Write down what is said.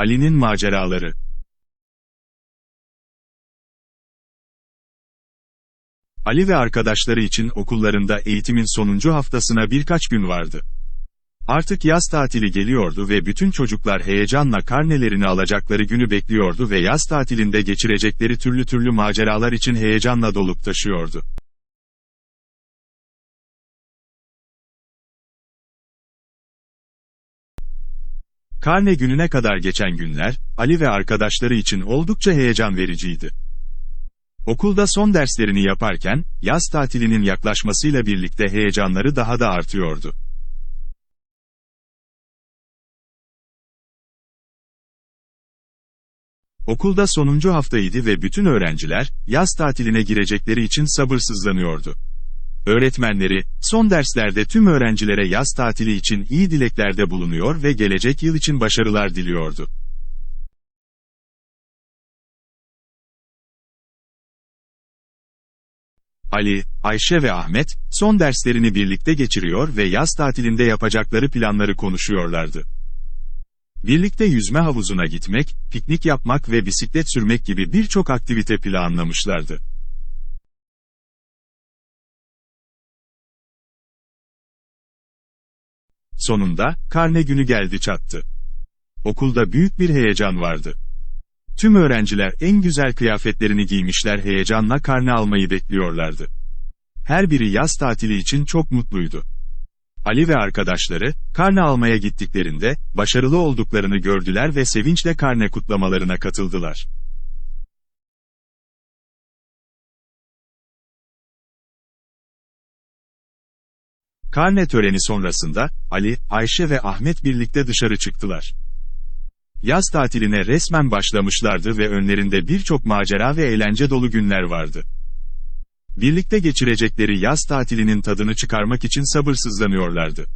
Ali'nin maceraları. Ali ve arkadaşları için okullarında eğitimin sonuncu haftasına birkaç gün vardı. Artık yaz tatili geliyordu ve bütün çocuklar heyecanla karnelerini alacakları günü bekliyordu ve yaz tatilinde geçirecekleri türlü türlü maceralar için heyecanla dolup taşıyordu. Karne gününe kadar geçen günler, Ali ve arkadaşları için oldukça heyecan vericiydi. Okulda son derslerini yaparken, yaz tatilinin yaklaşmasıyla birlikte heyecanları daha da artıyordu. Okulda sonuncu haftaydı ve bütün öğrenciler, yaz tatiline girecekleri için sabırsızlanıyordu. Öğretmenleri, son derslerde tüm öğrencilere yaz tatili için iyi dileklerde bulunuyor ve gelecek yıl için başarılar diliyordu. Ali, Ayşe ve Ahmet, son derslerini birlikte geçiriyor ve yaz tatilinde yapacakları planları konuşuyorlardı. Birlikte yüzme havuzuna gitmek, piknik yapmak ve bisiklet sürmek gibi birçok aktivite planlamışlardı. Sonunda, karne günü geldi çattı. Okulda büyük bir heyecan vardı. Tüm öğrenciler en güzel kıyafetlerini giymişler heyecanla karne almayı bekliyorlardı. Her biri yaz tatili için çok mutluydu. Ali ve arkadaşları, karne almaya gittiklerinde, başarılı olduklarını gördüler ve sevinçle karne kutlamalarına katıldılar. Karne töreni sonrasında, Ali, Ayşe ve Ahmet birlikte dışarı çıktılar. Yaz tatiline resmen başlamışlardı ve önlerinde birçok macera ve eğlence dolu günler vardı. Birlikte geçirecekleri yaz tatilinin tadını çıkarmak için sabırsızlanıyorlardı.